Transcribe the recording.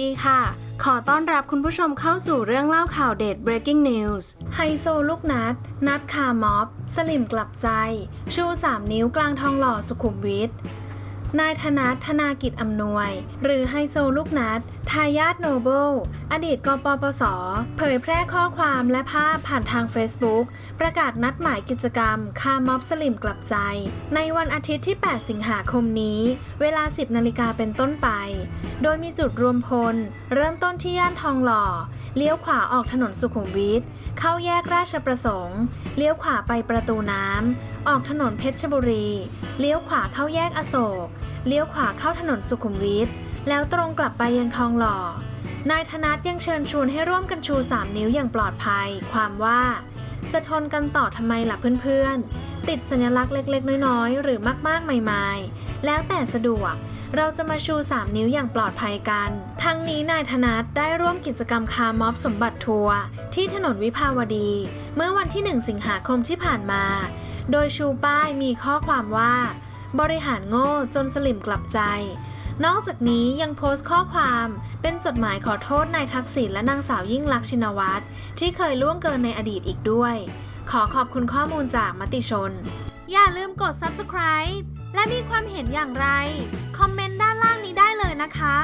ดีค่ะ ขอต้อนรับคุณผู้ชมเข้าสู่เรื่องเล่าข่าวเด็ด breaking news ไฮโซลูกนัด นัดคาม็อบ สลิมกลับใจ ชู 3 นิ้วกลางทองหล่อสุขุมวิท นายธนัทธนากิจอำนวย หรือไฮโซลูกนัดทายาทโนเบิลอดีตกปปส เผยแพร่ข้อความและภาพผ่านทาง Facebook ประกาศนัดหมายกิจกรรม คาม็อบสลิมกลับใจ ในวันอาทิตย์ที่ 8 สิงหาคมนี้ เวลา 10 นาฬิกาเป็นต้นไป โดยมีจุดรวมพล เริ่มต้นที่ย่านทองหล่อ เลี้ยวขวาออกถนนสุขุมวิท เข้าแยกราชประสงค์ เลี้ยวขวาไปประตูน้ำ ออกถนนเพชรบุรี เลี้ยวขวาเข้าแยกอโศก เลี้ยวขวาเข้าถนนสุขุมวิทแล้วตรงกลับไปยังทองหล่อ นายธนัทยังเชิญชวนให้ร่วมกันชู 3 นิ้วอย่างปลอดภัย ความว่า จะทนกันต่อทำไมล่ะเพื่อนๆ ติดสัญลักษณ์เล็กๆ น้อยๆ หรือมากๆ ใหม่ๆ แล้วแต่สะดวกเราจะมาชู 3 นิ้วอย่างปลอดภัยกัน ทั้งนี้นายธนัทได้ร่วมกิจกรรมคาร์ม็อบสมบัติทัวร์ที่ถนนวิภาวดี เมื่อวันที่ 1 สิงหาคมที่ผ่านมา โดยชูป้ายมีข้อความว่า บริหารโง่จนสลิมกลับใจ นอกจากนี้ยังโพสต์ข้อความเป็นจดหมายขอโทษนายทักษิณและนางสาวยิ่งลักษณ์ชินวัตรที่เคยล่วงเกินในอดีตอีกด้วย ขอขอบคุณข้อมูลจากมติชน อย่าลืมกด subscribe และมีความเห็นอย่างไร คอมเมนต์ด้านล่างนี้ได้เลยนะคะ